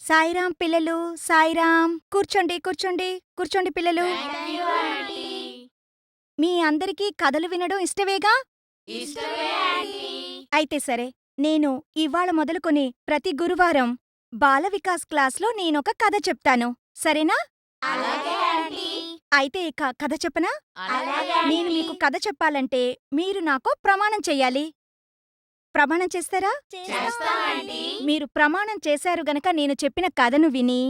సాయిరాం పిల్లలు సాయిరాం. కూర్చోండి కూర్చోండి కూర్చోండి పిల్లలు. మీ అందరికీ కథలు వినడం ఇష్టమేగా? అయితే సరే నేను ఇవాళ మొదలుకొని ప్రతి గురువారం బాల వికాస్ క్లాస్లో నేనొక కథ చెప్తాను. సరేనా? అయితే ఇక కథ చెప్పనా? నేను మీకు కథ చెప్పాలంటే మీరు నాకు ప్రమాణం చెయ్యాలి. ప్రమాణం చేస్తారా? మీరు ప్రమాణం చేశారు గనక నేను చెప్పిన కథను విని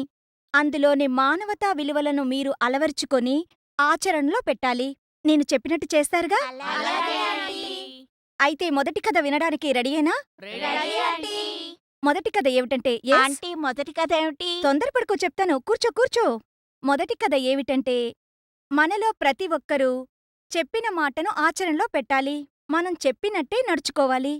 అందులోని మానవతా విలువలను మీరు అలవర్చుకొని ఆచరణలో పెట్టాలి. నేను చెప్పినట్టు చేస్తారుగా? అయితే మొదటి కథ వినడానికి రెడీయేనా మొదటి కథ ఏమిటంటే? ఆంటీ మొదటి కథ ఏమిటి? తొందరపడుకో చెప్తాను. కూర్చో కూర్చో. మొదటి కథ ఏమిటంటే మనలో ప్రతి ఒక్కరూ చెప్పిన మాటను ఆచరణలో పెట్టాలి. మనం చెప్పినట్టే నడుచుకోవాలి.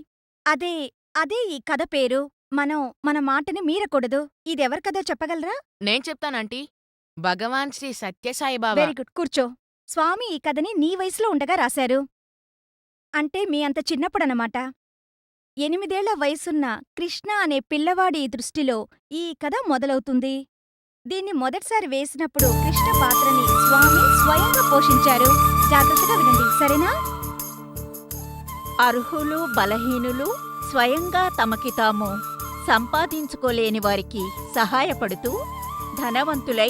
అదే అదే ఈ కథ పేరు. మనం మన మాటని మీరకూడదు. ఇదెవరి కథో చెప్పగలరా? నేను చెప్తానంటీ భగవాన్ శ్రీ సత్యసాయి బాబా. Very good. కూర్చో. స్వామి ఈ కథని నీ వయసులో ఉండగా రాశారు. అంటే మీ అంత చిన్నప్పుడనమాట ఎనిమిదేళ్ళ వయసున్న కృష్ణ అనే పిల్లవాడి దృష్టిలో ఈ కథ మొదలవుతుంది. దీన్ని మొదటిసారి వేసినప్పుడు కృష్ణ పాత్రని స్వామి స్వయంగా పోషించారు. జాగ్రత్తగా వినండి. సరేనా? అర్హులు బలహీనులు స్వయంగా తమకి తాము సంపాదించుకోలేని వారికి సహాయపడుతూ ధనవంతులై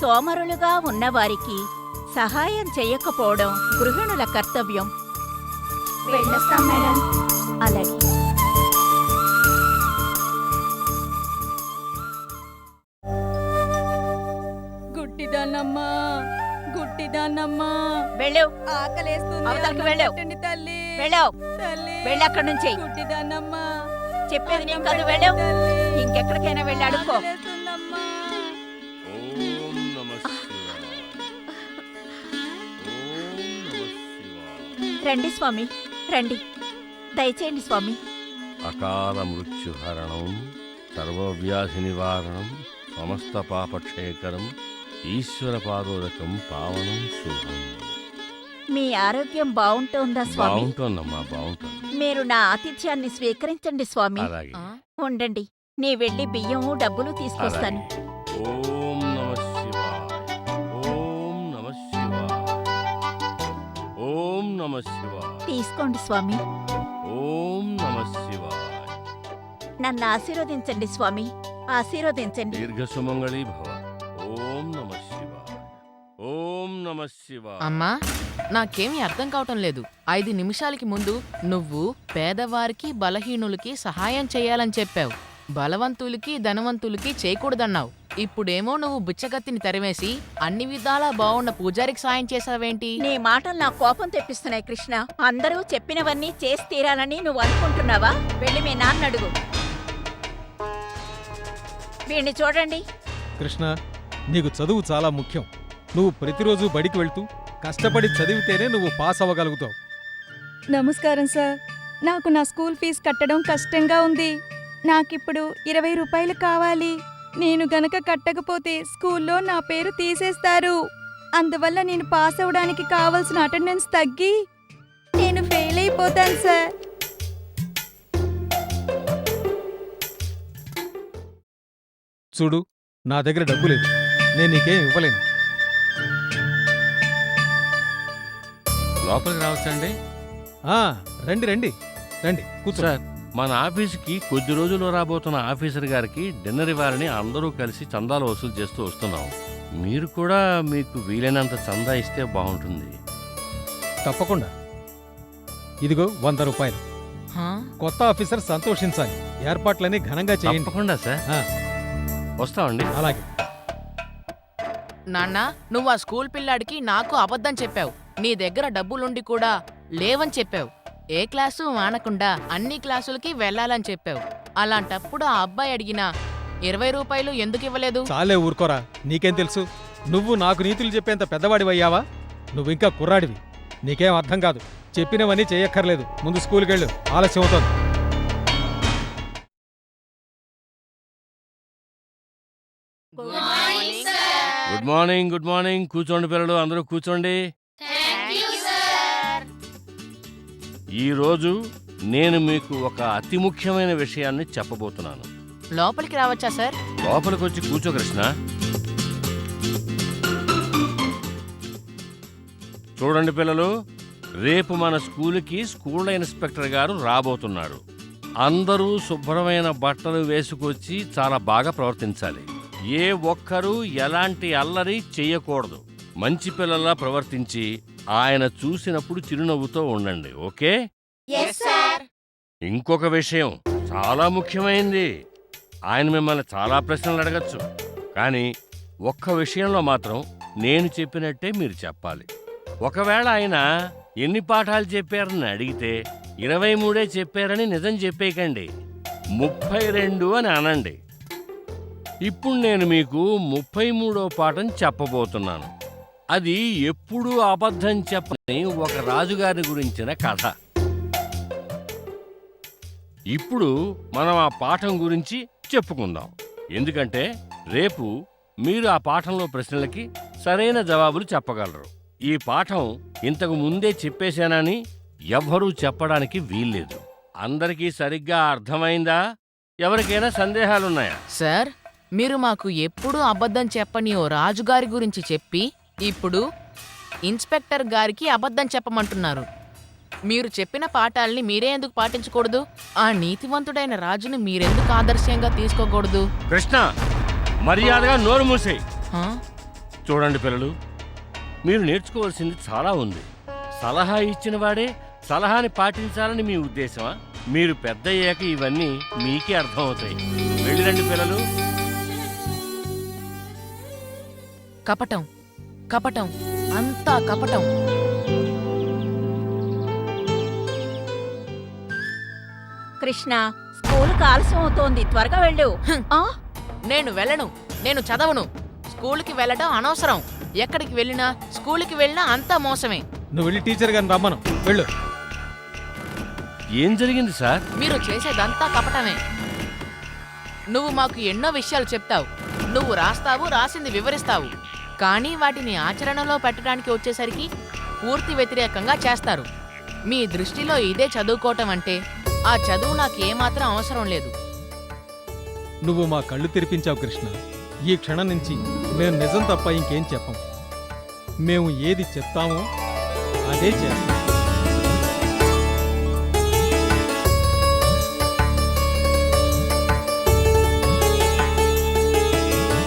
సోమరులుగా ఉన్నవారికి సహాయం చెయ్యకపోవడం గృహిణుల కర్తవ్యం. అలాగే. గుడ్డిదాన్నమ్మా గుడ్డిదాన్నమ్మా వెళ్ళావు. ఆకలేస్తుంది తల్లి. వెళ్ళావు. వెళ్ళి అక్కడి నుంచి. చెప్పేది అన్నం కాదు వెళ్ళావు. ఇంకెక్కడికైనా వెళ్ళి అడుక్కో ఆకలేస్తుందమ్మా. ఓం నమ శివాయ ఓం నమ శివాయ. రండి స్వామి రండి. దయచేయండి స్వామి. అకాల మృత్యుహరణం సర్వవ్యాధి నివారణం సమస్త పాపక్షయకరం ఈశ్వర పాదోదకం పావనం శుభం. మీ ఆరోగ్యం బావుంటోందా స్వామి? బాగుంటుందమ్మా బాగుంటుంది. మీరు నా ఆతిథ్యాన్ని స్వీకరించండి స్వామి. అలాగే. ఆ? ఉండండి నీ వెళ్ళి బియ్యము డబ్బులు తీసుకొస్తాను. అలాగే. ఓం నమ శివాయ ఓం నమ శివాయ ఓం నమ శివాయ. తీసుకోండి స్వామి. ఓం నమ శివాయ. నన్ను ఆశీర్వదించండి స్వామి ఆశీర్వదించండి. దీర్ఘసుమంగళీ భవ నమ అమ్మా నాకేమీ అర్థం కావటం లేదు. ఐదు నిమిషాలకి ముందు నువ్వు పేదవారికి బలహీనులకి సహాయం చేయాలని చెప్పావు. బలవంతులకి ధనవంతులకి చేయకూడదన్నావు. ఇప్పుడేమో నువ్వు బిచ్చగత్తిని తరిమేసి అన్ని విధాలా బాగున్న పూజారికి సాయం చేసావేంటి నీ మాటలు నా కోపం తెప్పిస్తున్నాయి కృష్ణ. అందరూ చెప్పినవన్నీ చేసి తీరాలని నువ్వు అనుకుంటున్నావా? వెళ్ళి మీ నాన్న అడుగు. వీణ్ణి చూడండి. కృష్ణ నీకు చదువు చాలా ముఖ్యం. నువ్వు ప్రతిరోజు బడికి వెళ్తూ కష్టపడి చదివితేనే నువ్వు పాస్ అవ్వగలుగుతావు. నమస్కారం సార్. నాకు నా స్కూల్ ఫీజు కట్టడం కష్టంగా ఉంది. నాకిప్పుడు ఇరవై రూపాయలు కావాలి. నేను గనక కట్టకపోతే స్కూల్లో నా పేరు తీసేస్తారు. అందువల్ల నేను పాస్ అవ్వడానికి కావలసిన అటెండెన్స్ తగ్గి నేను ఫెయిల్ అయిపోతాను సార్. చూడు నా దగ్గర డబ్బు లేదు. నేను నీకేం ఇవ్వలేను. లోపలికి రావచ్చండి? ఆ, రండి రండి రండి కూర్చో సార్ మన ఆఫీసుకి కొద్ది రోజుల్లో రాబోతున్న ఆఫీసర్ గారికి డిన్నర్ ఇవ్వాలని అందరూ కలిసి చందాలు వసూలు చేస్తూ వస్తున్నాం. మీరు కూడా మీకు వీలైనంత చందా ఇస్తే బాగుంటుంది. తప్పకుండా. ఇదిగో వంద రూపాయలు? కొత్త ఆఫీసర్ సంతోషించాలి. ఏర్పాట్లన్నీ ఘనంగా చేయండి. తప్పకుండా సార్. ఆ. వస్తామండి. అలాగే. నాన్న నువ్వు ఆ స్కూల్ పిల్లాడికి నాకు అబద్ధం చెప్పావు. నీ దగ్గర డబ్బులుండి కూడా లేవని చెప్పావు. ఏ క్లాసు మానకుండా అన్ని క్లాసులకి వెళ్ళాలని చెప్పావు. అలాంటప్పుడు ఆ అబ్బాయి అడిగిన ఇరవై రూపాయలు ఎందుకు ఇవ్వలేదు? చాలే ఊరుకోరా నీకేం తెలుసు? నువ్వు నాకు నీతులు చెప్పేంత పెద్దవాడివయ్యావా? నువ్వింకా కుర్రాడివి. నీకేం అర్థం కాదు. చెప్పినవన్నీ చేయక్కర్లేదు. ముందు స్కూల్కి వెళ్ళు ఆలస్యం అవుతోంది. గుడ్ మార్నింగ్ గుడ్ మార్నింగ్ కూర్చోండి పిల్లలు అందరూ కూర్చోండి. ఈ రోజు నేను మీకు ఒక అతి ముఖ్యమైన విషయాన్ని చెప్పబోతున్నాను. లోపలికి రావచ్చా సార్? లోపలికి వచ్చి కూర్చో కృష్ణ. చూడండి పిల్లలు రేపు మన స్కూలుకి స్కూల్ ఇన్స్పెక్టర్ గారు రాబోతున్నారు. అందరూ శుభ్రమైన బట్టలు వేసుకొచ్చి చాలా బాగా ప్రవర్తించాలి. ఏ ఒక్కరూ ఎలాంటి అల్లరి చెయ్యకూడదు మంచి పిల్లల్లా ప్రవర్తించి ఆయన చూసినప్పుడు చిరునవ్వుతో ఉండండి ఓకే? ఇంకొక విషయం చాలా ముఖ్యమైంది. ఆయన మిమ్మల్ని చాలా ప్రశ్నలు అడగచ్చు. కానీ ఒక్క విషయంలో మాత్రం నేను చెప్పినట్టే మీరు చెప్పాలి. ఒకవేళ ఆయన ఎన్ని పాఠాలు చెప్పారని అడిగితే ఇరవై మూడే చెప్పారని నిజం చెప్పేయకండి. ముప్పై రెండు అని అనండి. ఇప్పుడు నేను మీకు ముప్పై మూడో పాఠం చెప్పబోతున్నాను. అది ఎప్పుడూ అబద్ధం చెప్పని ఒక రాజుగారి గురించిన కథ. ఇప్పుడు మనం ఆ పాఠం గురించి చెప్పుకుందాం. ఎందుకంటే రేపు మీరు ఆ పాఠంలో ప్రశ్నలకి సరైన జవాబులు చెప్పగలరు. ఈ పాఠం ఇంతకు ముందే చెప్పేశానని ఎవ్వరూ చెప్పడానికి వీల్లేదు. అందరికీ సరిగ్గా అర్థమైందా? ఎవరికైనా సందేహాలున్నాయా? సార్ మీరు మాకు ఎప్పుడూ అబద్ధం చెప్పని ఓ రాజుగారి గురించి చెప్పి ఇప్పుడు ఇన్స్పెక్టర్ గారికి అబద్ధం చెప్పమంటున్నారు. మీరు చెప్పిన పాఠాల్ని మీరే ఎందుకు పాటించకూడదు? ఆ నీతివంతుడైన రాజుని మీరెందుకు ఆదర్శంగా తీసుకోకూడదు? కృష్ణ మర్యాదగా నోరు మూసేయి. హా? చూడండి పిల్లలు మీరు నేర్చుకోవాల్సింది చాలా ఉంది. సలహా ఇచ్చిన వాడే సలహాని పాటించాలని మీ ఉద్దేశమా? మీరు పెద్ద అయ్యాక ఇవన్నీ మీకే అర్థమవుతాయి. వెళ్ళిరండి పిల్లలు. కపటం. కపటం. అంతా కపటం. కృష్ణ స్కూలుకు ఆలస్యం అవుతోంది. త్వరగా వెళ్ళు. ఆ? నేను వెళ్ళను. నేను చదవను. స్కూల్కి వెళ్ళడం అనవసరం. ఎక్కడికి వెళ్ళినా స్కూల్కి వెళ్ళినా అంతా మోసమే. నువ్వు వెళ్ళి టీచర్ గారిని రమ్మను. వెళ్ళు. ఏం జరిగింది సార్? మీరు చేసేదంతా కపటమే. నువ్వు మాకు ఎన్నో విషయాలు చెప్తావు. నువ్వు రాస్తావు రాసింది వివరిస్తావు. కానీ వాటిని ఆచరణలో పెట్టడానికి వచ్చేసరికి పూర్తి వ్యతిరేకంగా చేస్తారు. మీ దృష్టిలో ఇదే చదువుకోవటం అంటే ఆ చదువు నాకు ఏమాత్రం అవసరం లేదు. నువ్వు మా కళ్ళు తెరిపించావు కృష్ణ. ఈ క్షణం నుంచి మేము నిజం తప్ప ఇంకేం చెప్పం. మేము ఏది చెప్తామో అదే చేస్తాం.